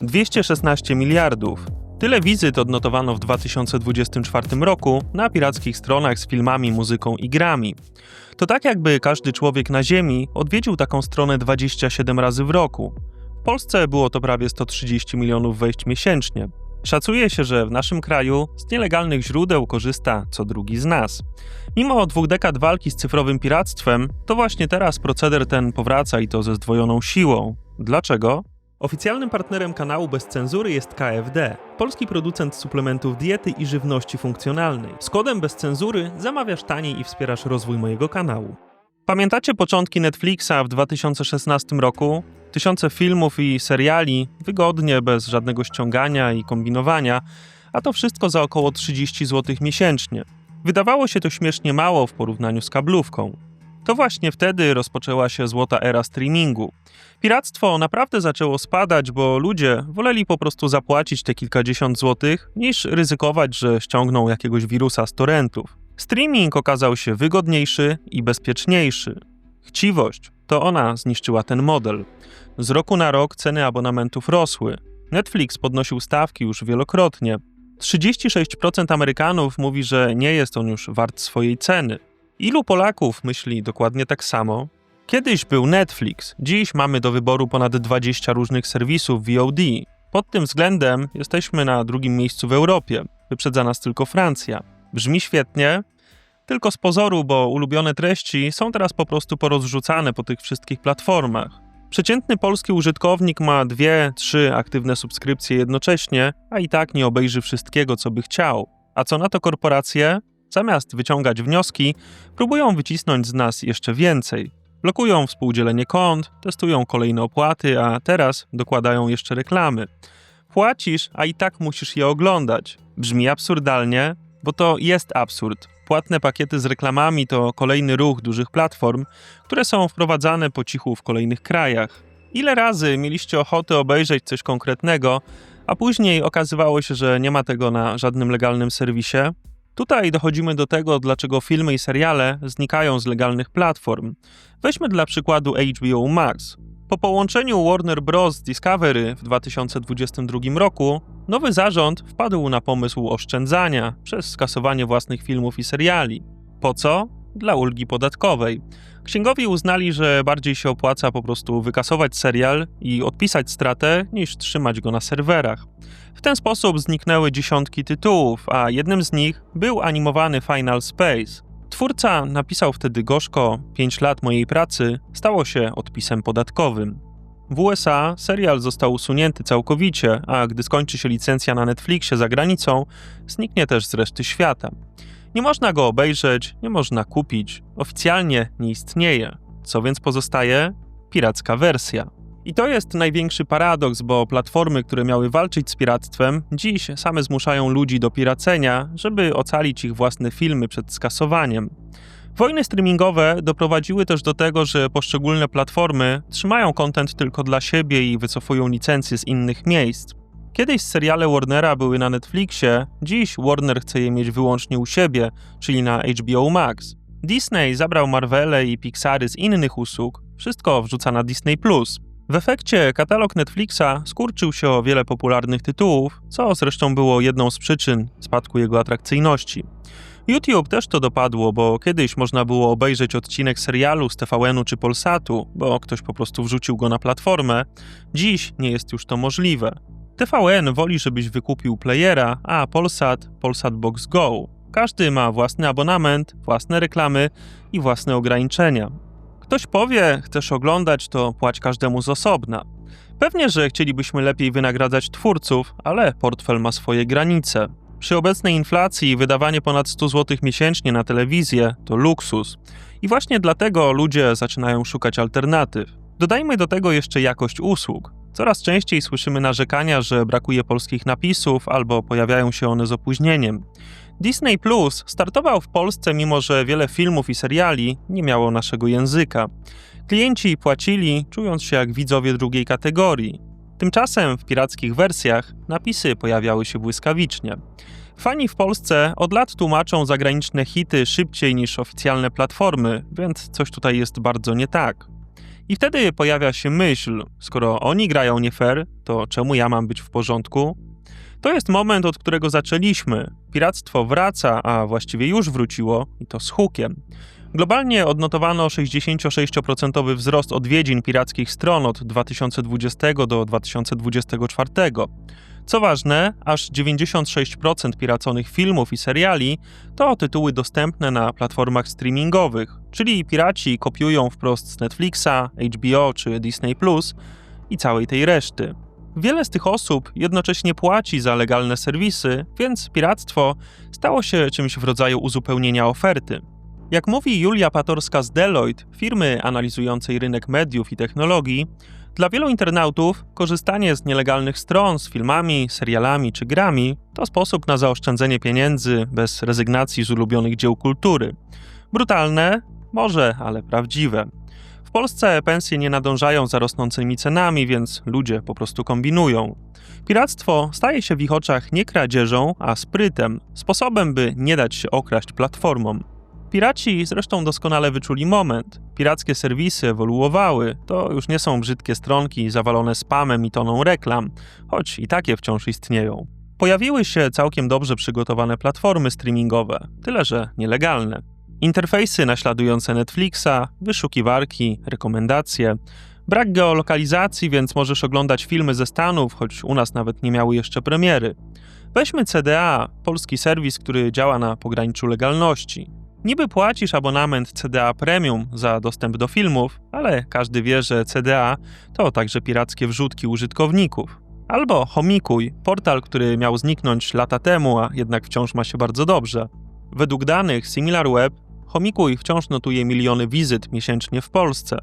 216 miliardów. Tyle wizyt odnotowano w 2024 roku na pirackich stronach z filmami, muzyką i grami. To tak jakby każdy człowiek na Ziemi odwiedził taką stronę 27 razy w roku. W Polsce było to prawie 130 milionów wejść miesięcznie. Szacuje się, że w naszym kraju z nielegalnych źródeł korzysta co drugi z nas. Mimo dwóch dekad walki z cyfrowym piractwem, to właśnie teraz proceder ten powraca i to ze zdwojoną siłą. Dlaczego? Oficjalnym partnerem kanału Bez Cenzury jest KFD, polski producent suplementów diety i żywności funkcjonalnej. Z kodem Bez Cenzury zamawiasz taniej i wspierasz rozwój mojego kanału. Pamiętacie początki Netflixa w 2016 roku? Tysiące filmów i seriali, wygodnie, bez żadnego ściągania i kombinowania, a to wszystko za około 30 zł miesięcznie. Wydawało się to śmiesznie mało w porównaniu z kablówką. To właśnie wtedy rozpoczęła się złota era streamingu. Piractwo naprawdę zaczęło spadać, bo ludzie woleli po prostu zapłacić te kilkadziesiąt złotych, niż ryzykować, że ściągną jakiegoś wirusa z torrentów. Streaming okazał się wygodniejszy i bezpieczniejszy. Chciwość to ona zniszczyła ten model. Z roku na rok ceny abonamentów rosły. Netflix podnosił stawki już wielokrotnie. 36% Amerykanów mówi, że nie jest on już wart swojej ceny. Ilu Polaków myśli dokładnie tak samo? Kiedyś był Netflix, dziś mamy do wyboru ponad 20 różnych serwisów VOD. Pod tym względem jesteśmy na drugim miejscu w Europie. Wyprzedza nas tylko Francja. Brzmi świetnie, tylko z pozoru, bo ulubione treści są teraz po prostu porozrzucane po tych wszystkich platformach. Przeciętny polski użytkownik ma dwie, trzy aktywne subskrypcje jednocześnie, a i tak nie obejrzy wszystkiego, co by chciał. A co na to korporacje? Zamiast wyciągać wnioski, próbują wycisnąć z nas jeszcze więcej. Blokują współdzielenie kont, testują kolejne opłaty, a teraz dokładają jeszcze reklamy. Płacisz, a i tak musisz je oglądać. Brzmi absurdalnie, bo to jest absurd. Płatne pakiety z reklamami to kolejny ruch dużych platform, które są wprowadzane po cichu w kolejnych krajach. Ile razy mieliście ochotę obejrzeć coś konkretnego, a później okazywało się, że nie ma tego na żadnym legalnym serwisie? Tutaj dochodzimy do tego, dlaczego filmy i seriale znikają z legalnych platform. Weźmy dla przykładu HBO Max. Po połączeniu Warner Bros. Discovery w 2022 roku, nowy zarząd wpadł na pomysł oszczędzania przez skasowanie własnych filmów i seriali. Po co? Dla ulgi podatkowej. Księgowi uznali, że bardziej się opłaca po prostu wykasować serial i odpisać stratę, niż trzymać go na serwerach. W ten sposób zniknęły dziesiątki tytułów, a jednym z nich był animowany Final Space. Twórca napisał wtedy gorzko: 5 lat mojej pracy stało się odpisem podatkowym. W USA serial został usunięty całkowicie, a gdy skończy się licencja na Netflixie za granicą, zniknie też z reszty świata. Nie można go obejrzeć, nie można kupić, oficjalnie nie istnieje. Co więc pozostaje? Piracka wersja. I to jest największy paradoks, bo platformy, które miały walczyć z piractwem, dziś same zmuszają ludzi do piracenia, żeby ocalić ich własne filmy przed skasowaniem. Wojny streamingowe doprowadziły też do tego, że poszczególne platformy trzymają content tylko dla siebie i wycofują licencje z innych miejsc. Kiedyś seriale Warnera były na Netflixie, dziś Warner chce je mieć wyłącznie u siebie, czyli na HBO Max. Disney zabrał Marvele i Pixary z innych usług, wszystko wrzuca na Disney+. W efekcie katalog Netflixa skurczył się o wiele popularnych tytułów, co zresztą było jedną z przyczyn spadku jego atrakcyjności. YouTube też to dopadło, bo kiedyś można było obejrzeć odcinek serialu z TVN-u czy Polsatu, bo ktoś po prostu wrzucił go na platformę. Dziś nie jest już to możliwe. TVN woli, żebyś wykupił playera, a Polsat Polsat Box Go. Każdy ma własny abonament, własne reklamy i własne ograniczenia. Ktoś powie, chcesz oglądać, to płać każdemu z osobna. Pewnie, że chcielibyśmy lepiej wynagradzać twórców, ale portfel ma swoje granice. Przy obecnej inflacji wydawanie ponad 100 zł miesięcznie na telewizję to luksus. I właśnie dlatego ludzie zaczynają szukać alternatyw. Dodajmy do tego jeszcze jakość usług. Coraz częściej słyszymy narzekania, że brakuje polskich napisów albo pojawiają się one z opóźnieniem. Disney Plus startował w Polsce, mimo że wiele filmów i seriali nie miało naszego języka. Klienci płacili, czując się jak widzowie drugiej kategorii. Tymczasem w pirackich wersjach napisy pojawiały się błyskawicznie. Fani w Polsce od lat tłumaczą zagraniczne hity szybciej niż oficjalne platformy, więc coś tutaj jest bardzo nie tak. I wtedy pojawia się myśl, skoro oni grają nie fair, to czemu ja mam być w porządku? To jest moment, od którego zaczęliśmy. Piractwo wraca, a właściwie już wróciło, i to z hukiem. Globalnie odnotowano 66% wzrost odwiedzin pirackich stron od 2020 do 2024. Co ważne, aż 96% piraconych filmów i seriali to tytuły dostępne na platformach streamingowych, czyli piraci kopiują wprost z Netflixa, HBO czy Disney Plus i całej tej reszty. Wiele z tych osób jednocześnie płaci za legalne serwisy, więc piractwo stało się czymś w rodzaju uzupełnienia oferty. Jak mówi Julia Patorska z Deloitte, firmy analizującej rynek mediów i technologii, dla wielu internautów korzystanie z nielegalnych stron z filmami, serialami czy grami to sposób na zaoszczędzenie pieniędzy bez rezygnacji z ulubionych dzieł kultury. Brutalne? Może, ale prawdziwe. W Polsce pensje nie nadążają za rosnącymi cenami, więc ludzie po prostu kombinują. Piractwo staje się w ich oczach nie kradzieżą, a sprytem, sposobem, by nie dać się okraść platformom. Piraci zresztą doskonale wyczuli moment. Pirackie serwisy ewoluowały. To już nie są brzydkie stronki zawalone spamem i toną reklam, choć i takie wciąż istnieją. Pojawiły się całkiem dobrze przygotowane platformy streamingowe, tyle że nielegalne. Interfejsy naśladujące Netflixa, wyszukiwarki, rekomendacje. Brak geolokalizacji, więc możesz oglądać filmy ze Stanów, choć u nas nawet nie miały jeszcze premiery. Weźmy CDA, polski serwis, który działa na pograniczu legalności. Niby płacisz abonament CDA Premium za dostęp do filmów, ale każdy wie, że CDA to także pirackie wrzutki użytkowników. Albo Homikuj, portal, który miał zniknąć lata temu, a jednak wciąż ma się bardzo dobrze. Według danych SimilarWeb, Homikuj wciąż notuje miliony wizyt miesięcznie w Polsce.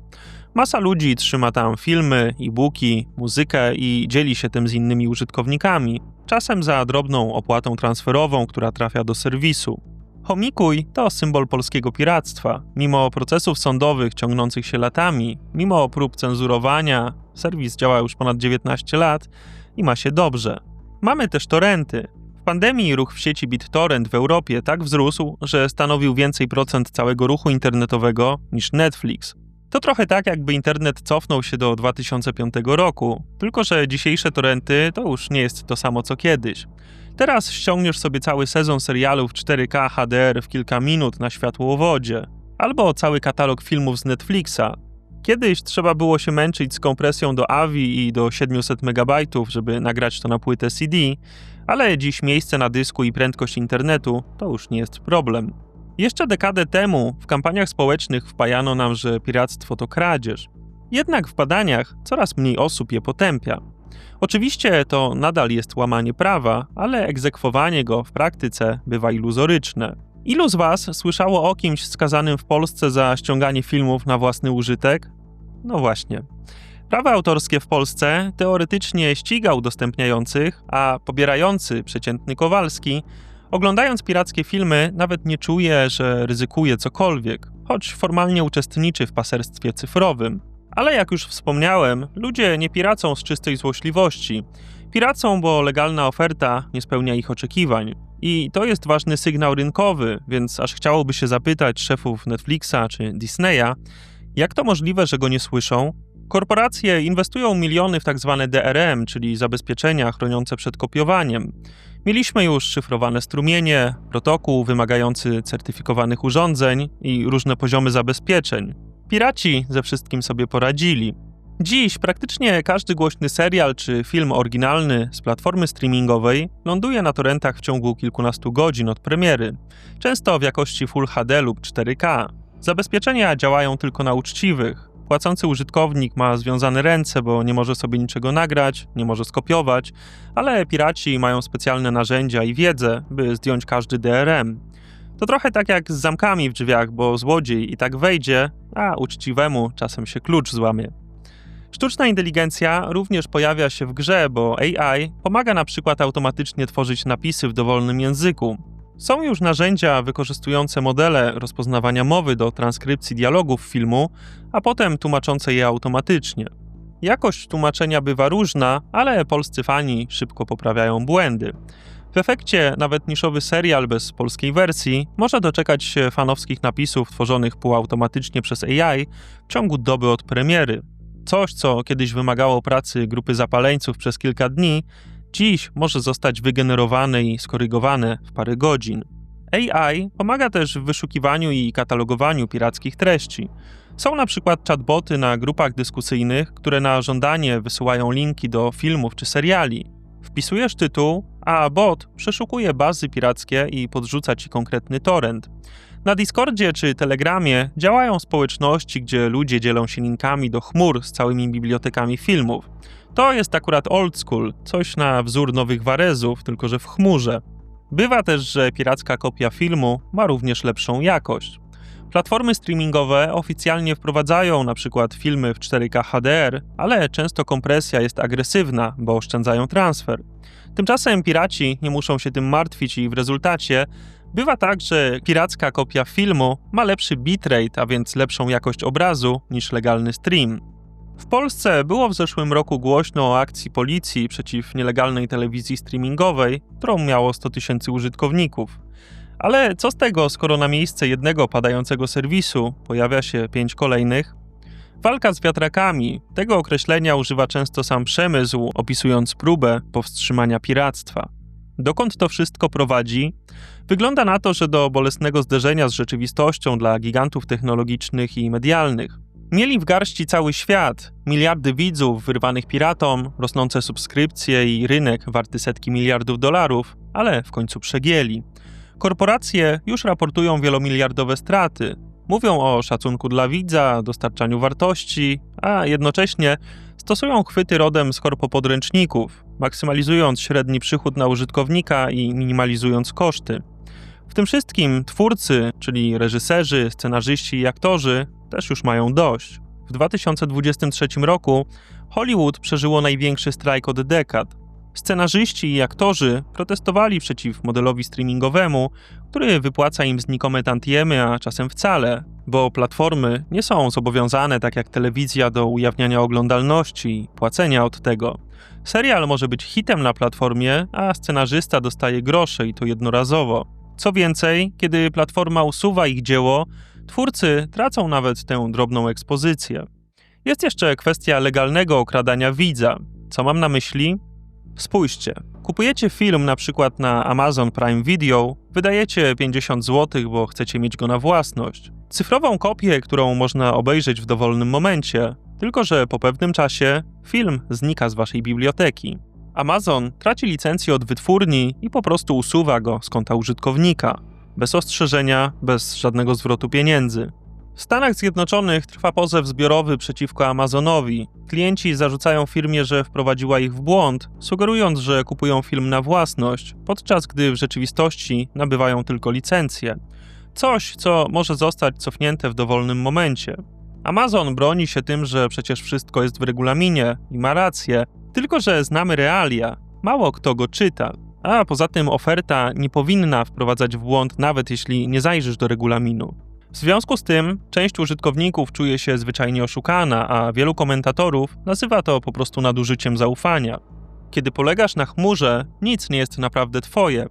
Masa ludzi trzyma tam filmy, e-booki, muzykę i dzieli się tym z innymi użytkownikami, czasem za drobną opłatą transferową, która trafia do serwisu. Homikuj to symbol polskiego piractwa. Mimo procesów sądowych ciągnących się latami, mimo prób cenzurowania, serwis działa już ponad 19 lat i ma się dobrze. Mamy też torenty. W pandemii ruch w sieci BitTorrent w Europie tak wzrósł, że stanowił więcej procent całego ruchu internetowego niż Netflix. To trochę tak, jakby internet cofnął się do 2005 roku, tylko że dzisiejsze torenty to już nie jest to samo co kiedyś. Teraz ściągniesz sobie cały sezon serialów 4K HDR w kilka minut na światłowodzie, albo cały katalog filmów z Netflixa. Kiedyś trzeba było się męczyć z kompresją do AVI i do 700 MB, żeby nagrać to na płytę CD, ale dziś miejsce na dysku i prędkość internetu to już nie jest problem. Jeszcze dekadę temu w kampaniach społecznych wpajano nam, że piractwo to kradzież. Jednak w badaniach coraz mniej osób je potępia. Oczywiście to nadal jest łamanie prawa, ale egzekwowanie go w praktyce bywa iluzoryczne. Ilu z Was słyszało o kimś skazanym w Polsce za ściąganie filmów na własny użytek? No właśnie. Prawa autorskie w Polsce teoretycznie ściga udostępniających, a pobierający, przeciętny Kowalski, oglądając pirackie filmy, nawet nie czuje, że ryzykuje cokolwiek, choć formalnie uczestniczy w paserstwie cyfrowym. Ale jak już wspomniałem, ludzie nie piracą z czystej złośliwości. Piracą, bo legalna oferta nie spełnia ich oczekiwań. I to jest ważny sygnał rynkowy, więc aż chciałoby się zapytać szefów Netflixa czy Disneya, jak to możliwe, że go nie słyszą? Korporacje inwestują miliony w tak zwane DRM, czyli zabezpieczenia chroniące przed kopiowaniem. Mieliśmy już szyfrowane strumienie, protokół wymagający certyfikowanych urządzeń i różne poziomy zabezpieczeń. Piraci ze wszystkim sobie poradzili. Dziś praktycznie każdy głośny serial czy film oryginalny z platformy streamingowej ląduje na torrentach w ciągu kilkunastu godzin od premiery, często w jakości Full HD lub 4K. Zabezpieczenia działają tylko na uczciwych. Płacący użytkownik ma związane ręce, bo nie może sobie niczego nagrać, nie może skopiować, ale piraci mają specjalne narzędzia i wiedzę, by zdjąć każdy DRM. To trochę tak jak z zamkami w drzwiach, bo złodziej i tak wejdzie, a uczciwemu czasem się klucz złamie. Sztuczna inteligencja również pojawia się w grze, bo AI pomaga na przykład automatycznie tworzyć napisy w dowolnym języku. Są już narzędzia wykorzystujące modele rozpoznawania mowy do transkrypcji dialogów filmu, a potem tłumaczące je automatycznie. Jakość tłumaczenia bywa różna, ale polscy fani szybko poprawiają błędy. W efekcie nawet niszowy serial bez polskiej wersji może doczekać się fanowskich napisów tworzonych półautomatycznie przez AI w ciągu doby od premiery. Coś, co kiedyś wymagało pracy grupy zapaleńców przez kilka dni, dziś może zostać wygenerowane i skorygowane w parę godzin. AI pomaga też w wyszukiwaniu i katalogowaniu pirackich treści. Są na przykład chatboty na grupach dyskusyjnych, które na żądanie wysyłają linki do filmów czy seriali. Wpisujesz tytuł, a bot przeszukuje bazy pirackie i podrzuca ci konkretny torrent. Na Discordzie czy Telegramie działają społeczności, gdzie ludzie dzielą się linkami do chmur z całymi bibliotekami filmów. To jest akurat old school, coś na wzór nowych Warezów, tylko że w chmurze. Bywa też, że piracka kopia filmu ma również lepszą jakość. Platformy streamingowe oficjalnie wprowadzają na przykład filmy w 4K HDR, ale często kompresja jest agresywna, bo oszczędzają transfer. Tymczasem piraci nie muszą się tym martwić i w rezultacie bywa tak, że piracka kopia filmu ma lepszy bitrate, a więc lepszą jakość obrazu niż legalny stream. W Polsce było w zeszłym roku głośno o akcji policji przeciw nielegalnej telewizji streamingowej, którą miało 100 tysięcy użytkowników. Ale co z tego, skoro na miejsce jednego padającego serwisu pojawia się pięć kolejnych? Walka z wiatrakami tego określenia używa często sam przemysł, opisując próbę powstrzymania piractwa. Dokąd to wszystko prowadzi? Wygląda na to, że do bolesnego zderzenia z rzeczywistością dla gigantów technologicznych i medialnych. Mieli w garści cały świat, miliardy widzów wyrwanych piratom, rosnące subskrypcje i rynek warty setki miliardów dolarów, ale w końcu przegięli. Korporacje już raportują wielomiliardowe straty. Mówią o szacunku dla widza, dostarczaniu wartości, a jednocześnie stosują chwyty rodem z korpopodręczników, maksymalizując średni przychód na użytkownika i minimalizując koszty. W tym wszystkim twórcy, czyli reżyserzy, scenarzyści i aktorzy, też już mają dość. W 2023 roku Hollywood przeżyło największy strajk od dekad. Scenarzyści i aktorzy protestowali przeciw modelowi streamingowemu, który wypłaca im znikome tantiemy, a czasem wcale, bo platformy nie są zobowiązane, tak jak telewizja, do ujawniania oglądalności i płacenia od tego. Serial może być hitem na platformie, a scenarzysta dostaje grosze i to jednorazowo. Co więcej, kiedy platforma usuwa ich dzieło, twórcy tracą nawet tę drobną ekspozycję. Jest jeszcze kwestia legalnego okradania widza. Co mam na myśli? Spójrzcie, kupujecie film na przykład na Amazon Prime Video, wydajecie 50 zł, bo chcecie mieć go na własność. Cyfrową kopię, którą można obejrzeć w dowolnym momencie, tylko że po pewnym czasie film znika z waszej biblioteki. Amazon traci licencję od wytwórni i po prostu usuwa go z konta użytkownika. Bez ostrzeżenia, bez żadnego zwrotu pieniędzy. W Stanach Zjednoczonych trwa pozew zbiorowy przeciwko Amazonowi. Klienci zarzucają firmie, że wprowadziła ich w błąd, sugerując, że kupują film na własność, podczas gdy w rzeczywistości nabywają tylko licencję. Coś, co może zostać cofnięte w dowolnym momencie. Amazon broni się tym, że przecież wszystko jest w regulaminie i ma rację, tylko że znamy realia. Mało kto go czyta. A poza tym oferta nie powinna wprowadzać w błąd, nawet jeśli nie zajrzysz do regulaminu. W związku z tym część użytkowników czuje się zwyczajnie oszukana, a wielu komentatorów nazywa to po prostu nadużyciem zaufania. Kiedy polegasz na chmurze, nic nie jest naprawdę twoje.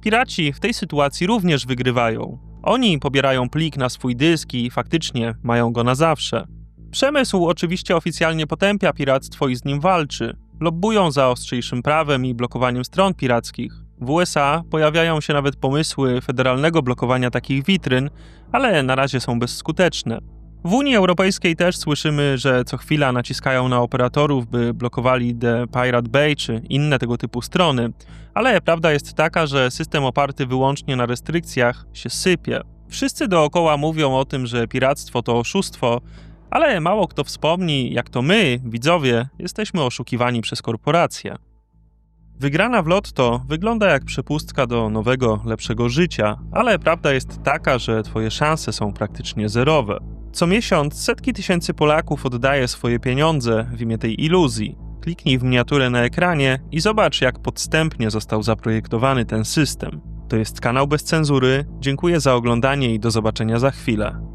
Piraci w tej sytuacji również wygrywają. Oni pobierają plik na swój dysk i faktycznie mają go na zawsze. Przemysł oczywiście oficjalnie potępia piractwo i z nim walczy. Lobbują za ostrzejszym prawem i blokowaniem stron pirackich. W USA pojawiają się nawet pomysły federalnego blokowania takich witryn, ale na razie są bezskuteczne. W Unii Europejskiej też słyszymy, że co chwila naciskają na operatorów, by blokowali The Pirate Bay czy inne tego typu strony, ale prawda jest taka, że system oparty wyłącznie na restrykcjach się sypie. Wszyscy dookoła mówią o tym, że piractwo to oszustwo, ale mało kto wspomni, jak to my, widzowie, jesteśmy oszukiwani przez korporacje. Wygrana w lotto wygląda jak przepustka do nowego, lepszego życia, ale prawda jest taka, że twoje szanse są praktycznie zerowe. Co miesiąc setki tysięcy Polaków oddaje swoje pieniądze w imię tej iluzji. Kliknij w miniaturę na ekranie i zobacz, jak podstępnie został zaprojektowany ten system. To jest kanał bez cenzury. Dziękuję za oglądanie i do zobaczenia za chwilę.